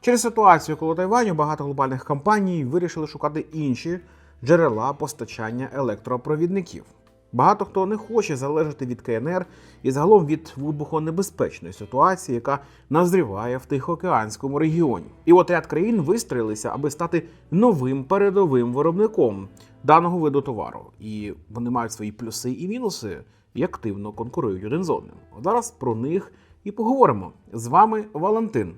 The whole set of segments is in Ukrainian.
Через ситуацію коло Тайваню багато глобальних компаній вирішили шукати інші джерела постачання електропровідників. Багато хто не хоче залежати від КНР і загалом від вибухонебезпечної ситуації, яка назріває в Тихоокеанському регіоні. І от ряд країн вистроїлися, аби стати новим передовим виробником даного виду товару. І вони мають свої плюси і мінуси і активно конкурують один з одним. Зараз про них і поговоримо. З вами Валентин.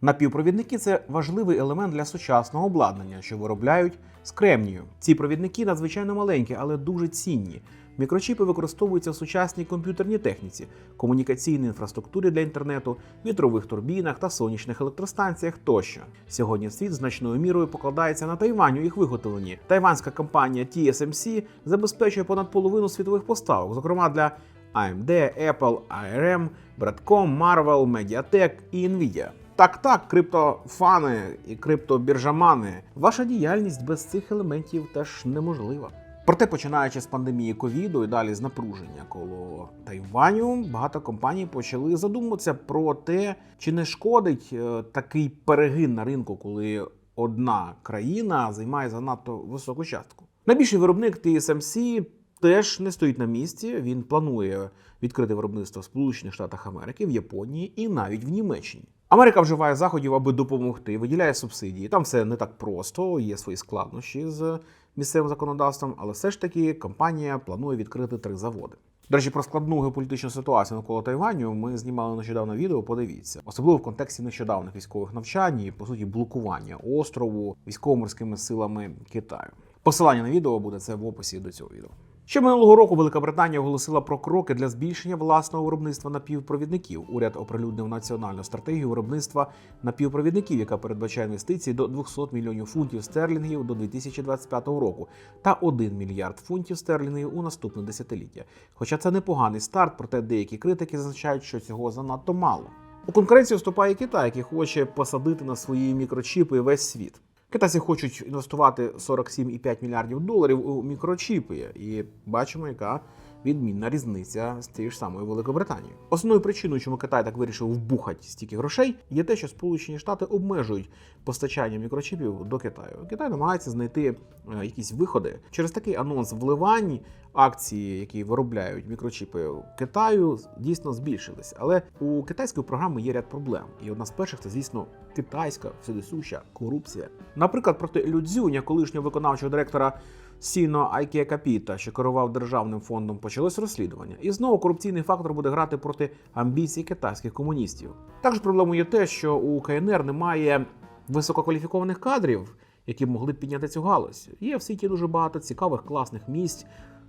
Напівпровідники це важливий елемент для сучасного обладнання, що виробляють з кремнію. Ці провідники надзвичайно маленькі, але дуже цінні. Мікрочіпи використовуються в сучасній комп'ютерній техніці, комунікаційній інфраструктурі для інтернету, вітрових турбінах та сонячних електростанціях тощо. Сьогодні світ значною мірою покладається на Тайвань у їх виготовленні. Тайванська компанія TSMC забезпечує понад половину світових поставок, зокрема для AMD, Apple, ARM, Broadcom, Marvell, Mediatek і Nvidia. Так, так, криптофани і криптобіржамани. Ваша діяльність без цих елементів теж неможлива. Проте, починаючи з пандемії ковіду і далі з напруження коло Тайваню, багато компаній почали задумуватися про те, чи не шкодить е, такий перегин на ринку, коли одна країна займає занадто високу частку. Найбільший виробник TSMC теж не стоїть на місці. Він планує відкрити виробництво в Сполучених Штатах Америки, в Японії і навіть в Німеччині. Америка вживає заходів, аби допомогти, виділяє субсидії. Там все не так просто, є свої складнощі з місцевим законодавством, але все ж таки компанія планує відкрити три заводи. До речі, про складну геополітичну ситуацію навколо Тайваню ми знімали нещодавно відео. Подивіться, особливо в контексті нещодавних військових навчань і по суті блокування острову військово-морськими силами Китаю. Посилання на відео буде це в описі до цього відео. Ще минулого року Велика Британія оголосила про кроки для збільшення власного виробництва напівпровідників. Уряд оприлюднив національну стратегію виробництва напівпровідників, яка передбачає інвестиції до 200 мільйонів фунтів стерлінгів до 2025 року та 1 мільярд фунтів стерлінгів у наступне десятиліття. Хоча це непоганий старт, проте деякі критики зазначають, що цього занадто мало. У конкуренцію вступає Китай, який хоче посадити на свої мікрочіпи весь світ. Китайці хочуть інвестувати 47,5 мільярдів доларів у мікрочіпи, і бачимо, яка відмінна різниця з тією ж самою Великою Британією. Основною причиною, чому Китай так вирішив вбухати стільки грошей, є те, що Сполучені Штати обмежують постачання мікрочіпів до Китаю. Китай намагається знайти е, якісь виходи через такий анонс вливань. Акції, які виробляють мікрочіпи Китаю, дійсно збільшились. Але у китайської програми є ряд проблем. І одна з перших це, звісно, китайська всюдисуща корупція. Наприклад, проти Людзюня, колишнього виконавчого директора Сіно Айкія Капіта, що керував державним фондом, почалось розслідування. І знову корупційний фактор буде грати проти амбіцій китайських комуністів. Також проблемою є те, що у КНР немає висококваліфікованих кадрів, які б могли б підняти цю галузь. Є в світі дуже багато цікавих класних місць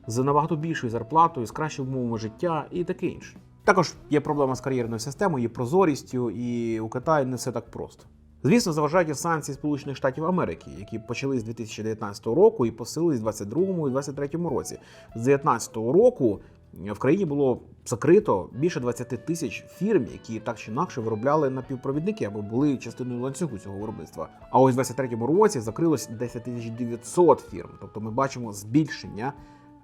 з набагато більшою зарплатою, з кращими умовами життя і таке інше. Також є проблема з кар'єрною системою, є прозорістю, і у Китаї не все так просто. Звісно, заважають і санкції Сполучених Штатів Америки, які почали з 2019 року і посилились в 2022 і 2023 році. З 2019 року в країні було закрито більше 20 тисяч фірм, які так чи інакше виробляли напівпровідники або були частиною ланцюгу цього виробництва. А ось в 2023 році закрилось 10 тисяч 900 фірм. Тобто ми бачимо збільшення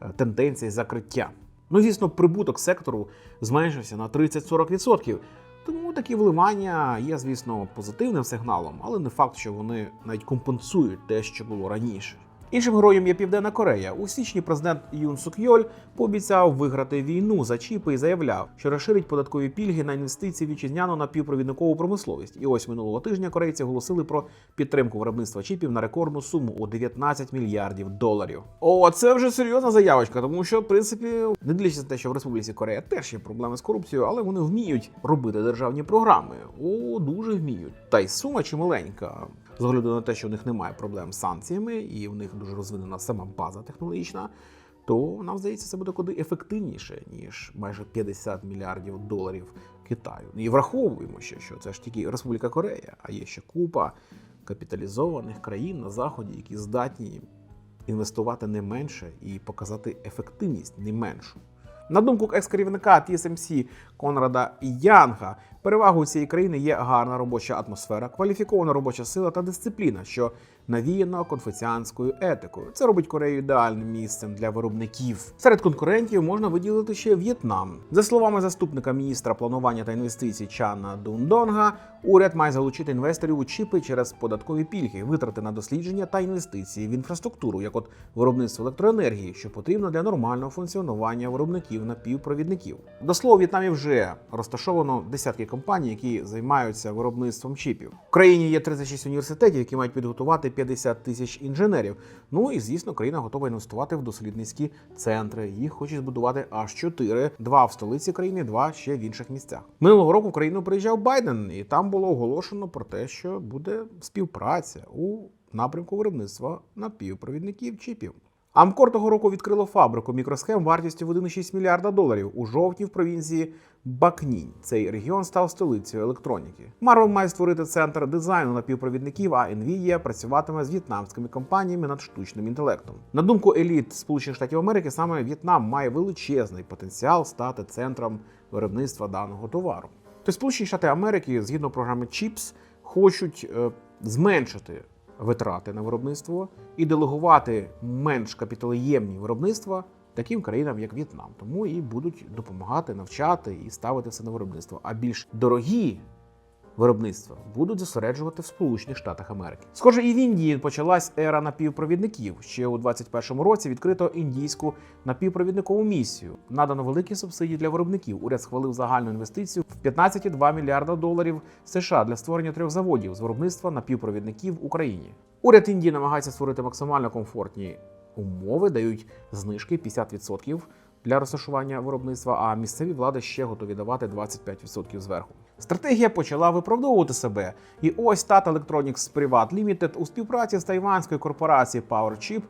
е, тенденції закриття. Ну, звісно, прибуток сектору зменшився на 30-40%. Тому такі вливання є, звісно, позитивним сигналом, але не факт, що вони навіть компенсують те, що було раніше. Іншим героєм є Південна Корея. У січні президент Юн Сук Йоль пообіцяв виграти війну за чіпи і заявляв, що розширить податкові пільги на інвестиції вітчизняну напівпровідникову промисловість. І ось минулого тижня корейці оголосили про підтримку виробництва чіпів на рекордну суму у 19 мільярдів доларів. О, це вже серйозна заявочка, тому що, в принципі, не дивлячись на те, що в Республіці Корея теж є проблеми з корупцією, але вони вміють робити державні програми. О, дуже вміють. Та й сума чималенька. З огляду на те, що у них немає проблем з санкціями, і в них дуже розвинена сама база технологічна, то нам здається, це буде куди ефективніше, ніж майже 50 мільярдів доларів Китаю. І враховуємо ще, що це ж тільки Республіка Корея, а є ще купа капіталізованих країн на заході, які здатні інвестувати не менше і показати ефективність не меншу. На думку екс-керівника TSMC Конрада Янга. Перевагою цієї країни є гарна робоча атмосфера, кваліфікована робоча сила та дисципліна, що навіяна конфуціанською етикою. Це робить Корею ідеальним місцем для виробників. Серед конкурентів можна виділити ще В'єтнам. За словами заступника міністра планування та інвестицій Чана Дундонга, уряд має залучити інвесторів у чіпи через податкові пільги, витрати на дослідження та інвестиції в інфраструктуру, як от виробництво електроенергії, що потрібно для нормального функціонування виробників напівпровідників. До слова, в В'єтнамі вже розташовано десятки компаній, які займаються виробництвом чіпів. В країні є 36 університетів, які мають підготувати 50 тисяч інженерів. Ну і звісно, країна готова інвестувати в дослідницькі центри. Їх хочуть збудувати аж 4. два в столиці країни, два ще в інших місцях. Минулого року в країну приїжджав Байден, і там було оголошено про те, що буде співпраця у напрямку виробництва напівпровідників чіпів. Амкор того року відкрило фабрику мікросхем вартістю в 1,6 мільярда доларів у жовтні в провінції Бакнінь. Цей регіон став столицею електроніки. Марвел має створити центр дизайну напівпровідників, а Nvidia працюватиме з в'єтнамськими компаніями над штучним інтелектом. На думку еліт Сполучених Штатів Америки, саме В'єтнам має величезний потенціал стати центром виробництва даного товару. То Сполучені Штати Америки, згідно програми CHIPS, хочуть е, зменшити витрати на виробництво і делегувати менш капіталоємні виробництва таким країнам, як В'єтнам. Тому і будуть допомагати, навчати і ставити все на виробництво. А більш дорогі виробництва будуть зосереджувати в Сполучених Штатах Америки. Схоже, і в Індії почалась ера напівпровідників. Ще у 2021 році відкрито індійську напівпровідникову місію. Надано великі субсидії для виробників. Уряд схвалив загальну інвестицію в 15,2 мільярда доларів США для створення трьох заводів з виробництва напівпровідників в Україні. Уряд Індії намагається створити максимально комфортні умови, дають знижки 50% для розташування виробництва, а місцеві влади ще готові давати 25% зверху. Стратегія почала виправдовувати себе. І ось Tata Electronics Privat Limited у співпраці з тайванською корпорацією PowerChip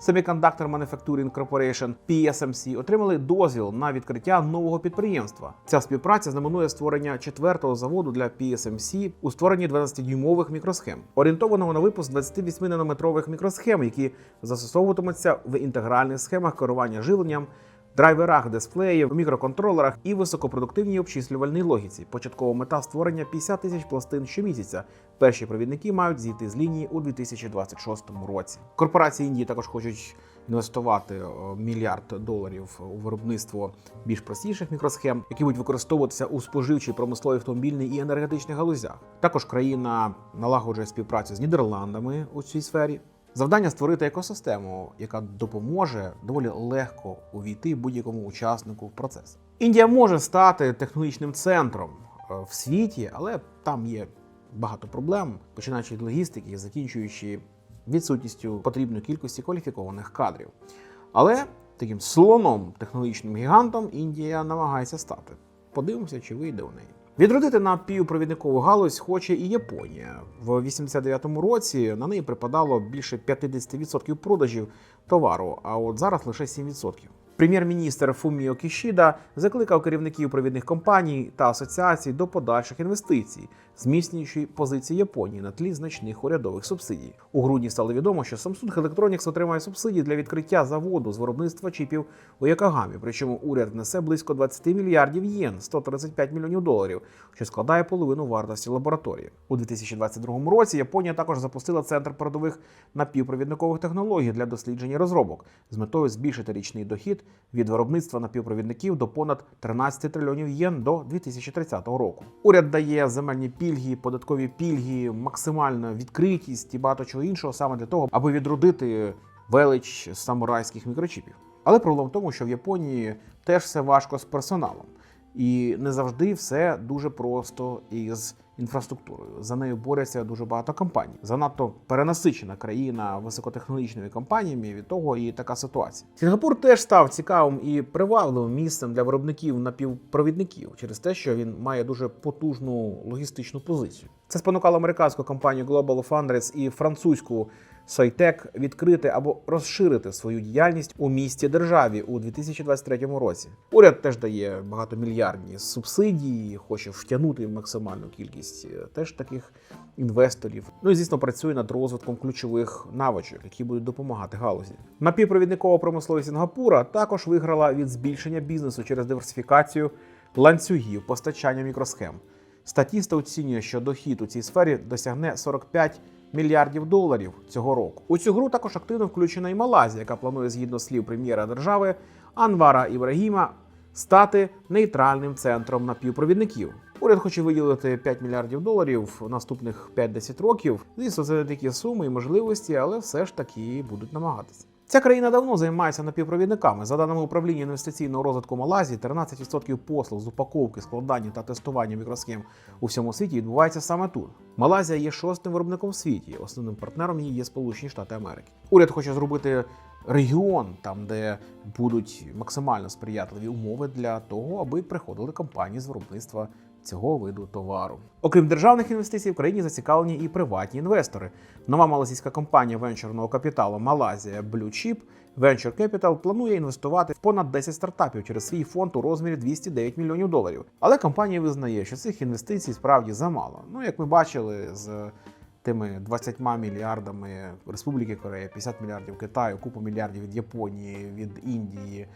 Semiconductor Manufacturing Corporation PSMC отримали дозвіл на відкриття нового підприємства. Ця співпраця знаменує створення четвертого заводу для PSMC у створенні 12-дюймових мікросхем, орієнтованого на випуск 28-нанометрових мікросхем, які застосовуватимуться в інтегральних схемах керування живленням. Драйверах дисплеїв, мікроконтролерах і високопродуктивній обчислювальній логіці. Початкова мета створення 50 тисяч пластин щомісяця. Перші провідники мають зійти з лінії у 2026 році. Корпорації Індії також хочуть інвестувати мільярд доларів у виробництво більш простіших мікросхем, які будуть використовуватися у споживчій промисловій автомобільній і енергетичних галузях. Також країна налагоджує співпрацю з Нідерландами у цій сфері. Завдання створити екосистему, яка допоможе доволі легко увійти будь-якому учаснику в процес. Індія може стати технологічним центром е, в світі, але там є багато проблем, починаючи від логістики закінчуючи відсутністю потрібної кількості кваліфікованих кадрів. Але таким слоном, технологічним гігантом Індія намагається стати. Подивимося, чи вийде у неї. Відродити напівпровідникову галузь хоче і Японія. В 89-му році на неї припадало більше 50% продажів товару, а от зараз лише 7%. Прем'єр-міністр Фуміо Кішіда закликав керівників провідних компаній та асоціацій до подальших інвестицій, зміцнюючи позиції Японії на тлі значних урядових субсидій. У грудні стало відомо, що Samsung Electronics отримає субсидії для відкриття заводу з виробництва чіпів у Якогамі. Причому уряд внесе близько 20 мільярдів єн, 135 мільйонів доларів, що складає половину вартості лабораторії. У 2022 році Японія також запустила центр передових напівпровідникових технологій для досліджень і розробок з метою збільшити річний дохід від виробництва напівпровідників до понад 13 трильйонів єн до 2030 року. Уряд дає земельні пільги, податкові пільги, максимальну відкритість і багато чого іншого саме для того, аби відродити велич самурайських мікрочіпів. Але проблема в тому, що в Японії теж все важко з персоналом. І не завжди все дуже просто із інфраструктурою. За нею борються дуже багато компаній. Занадто перенасичена країна високотехнологічними компаніями. Від того і така ситуація. Сінгапур теж став цікавим і привабливим місцем для виробників напівпровідників через те, що він має дуже потужну логістичну позицію. Це спонукало американську компанію Global Foundries і французьку Soitec відкрити або розширити свою діяльність у місті державі у 2023 році. Уряд теж дає багатомільярдні субсидії, хоче втягнути максимальну кількість е, теж таких інвесторів. Ну і звісно, працює над розвитком ключових навичок, які будуть допомагати галузі. Напівпровідникова промисловість Сінгапура також виграла від збільшення бізнесу через диверсифікацію ланцюгів постачання мікросхем. Статіста оцінює, що дохід у цій сфері досягне 45 мільярдів доларів цього року. У цю гру також активно включена і Малайзія, яка планує, згідно слів прем'єра держави Анвара Ібрагіма, стати нейтральним центром напівпровідників. Уряд хоче виділити 5 мільярдів доларів наступних 5-10 років. Звісно, це не такі суми і можливості, але все ж таки будуть намагатися. Ця країна давно займається напівпровідниками. За даними управління інвестиційного розвитку Малайзії, 13% послуг з упаковки, складання та тестування мікросхем у всьому світі відбувається саме тут. Малайзія є шостим виробником в світі. Основним партнером її є Сполучені Штати Америки. Уряд хоче зробити регіон, там де будуть максимально сприятливі умови для того, аби приходили компанії з виробництва цього виду товару. Окрім державних інвестицій, в країні зацікавлені і приватні інвестори. Нова малазійська компанія венчурного капіталу Малайзія Blue Chip Venture Capital планує інвестувати в понад 10 стартапів через свій фонд у розмірі 209 мільйонів доларів. Але компанія визнає, що цих інвестицій справді замало. Ну як ми бачили з тими 20 мільярдами Республіки Корея, 50 мільярдів Китаю, купу мільярдів від Японії, від Індії.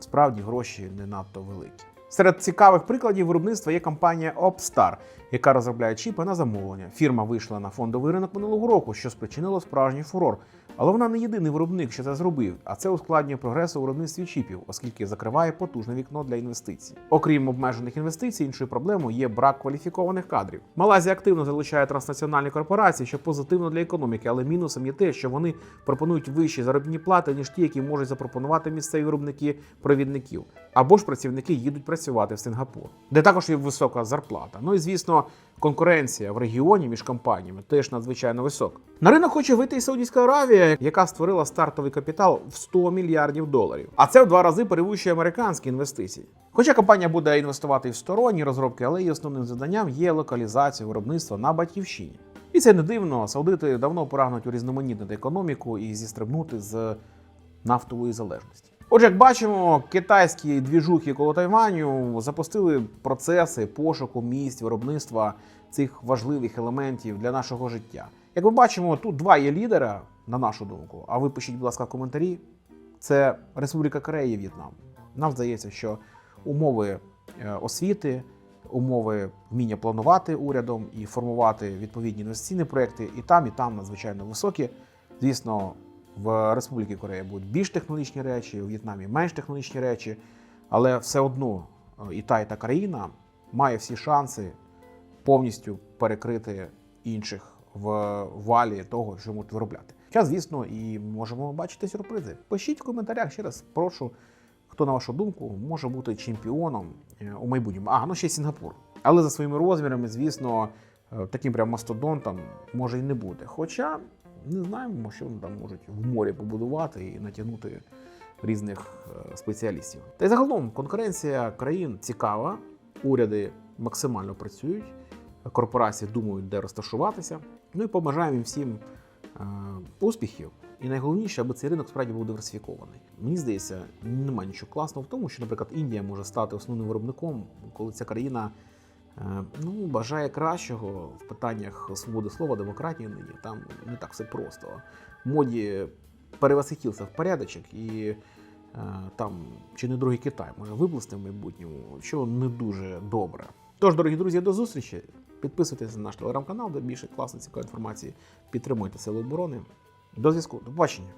Справді гроші не надто великі. Серед цікавих прикладів виробництва є компанія Opstar, яка розробляє чіпи на замовлення. Фірма вийшла на фондовий ринок минулого року, що спричинило справжній фурор. Але вона не єдиний виробник, що це зробив, а це ускладнює прогрес у виробництві чіпів, оскільки закриває потужне вікно для інвестицій. Окрім обмежених інвестицій, іншою проблемою є брак кваліфікованих кадрів. Малайзія активно залучає транснаціональні корпорації, що позитивно для економіки, але мінусом є те, що вони пропонують вищі заробітні плати ніж ті, які можуть запропонувати місцеві виробники провідників, або ж працівники їдуть працювати в Сингапур, де також є висока зарплата. Ну і звісно, конкуренція в регіоні між компаніями теж надзвичайно висока. На ринок хоче вийти і Саудівська Аравія, яка створила стартовий капітал в 100 мільярдів доларів. А це в два рази перевищує американські інвестиції. Хоча компанія буде інвестувати і в сторонні розробки, але її основним завданням є локалізація виробництва на батьківщині. І це не дивно. Саудити давно прагнуть урізноманітнити економіку і зістрибнути з нафтової залежності. Отже, як бачимо, китайські двіжухи коло Тайваню запустили процеси пошуку місць виробництва цих важливих елементів для нашого життя. Як ми бачимо, тут два є лідера, на нашу думку. А ви пишіть, будь ласка, в коментарі. Це Республіка Корея і В'єтнам. Нам здається, що умови е, освіти, умови вміння планувати урядом і формувати відповідні інвестиційні проекти і там, і там надзвичайно високі. Звісно, в Республіці Корея будуть більш технологічні речі, у В'єтнамі менш технологічні речі, але все одно е, і та, і та країна має всі шанси повністю перекрити інших в валі того, що можуть виробляти. Зараз, звісно, і можемо бачити сюрпризи. Пишіть в коментарях ще раз, прошу, хто на вашу думку може бути чемпіоном е, у майбутньому. А, ну ще й Сінгапур. Але за своїми розмірами, звісно, е, таким прям мастодонтом може і не бути. Хоча не знаємо, що вони там можуть в морі побудувати і натягнути різних е, спеціалістів. Та й загалом конкуренція країн цікава, уряди максимально працюють, корпорації думають, де розташуватися. Ну і побажаємо їм всім е, успіхів. І найголовніше, аби цей ринок справді був диверсифікований. Мені здається, немає нічого класного в тому, що, наприклад, Індія може стати основним виробником, коли ця країна ну, бажає кращого в питаннях свободи слова, демократії нині. Там не так все просто. Моді перевосхитився в порядочок, і е, там чи не другий Китай може виплисти в майбутньому, що не дуже добре. Тож, дорогі друзі, до зустрічі. Підписуйтесь на наш телеграм-канал, де більше класної цікавої інформації. Підтримуйте Сили оборони. До зв'язку, до побачення.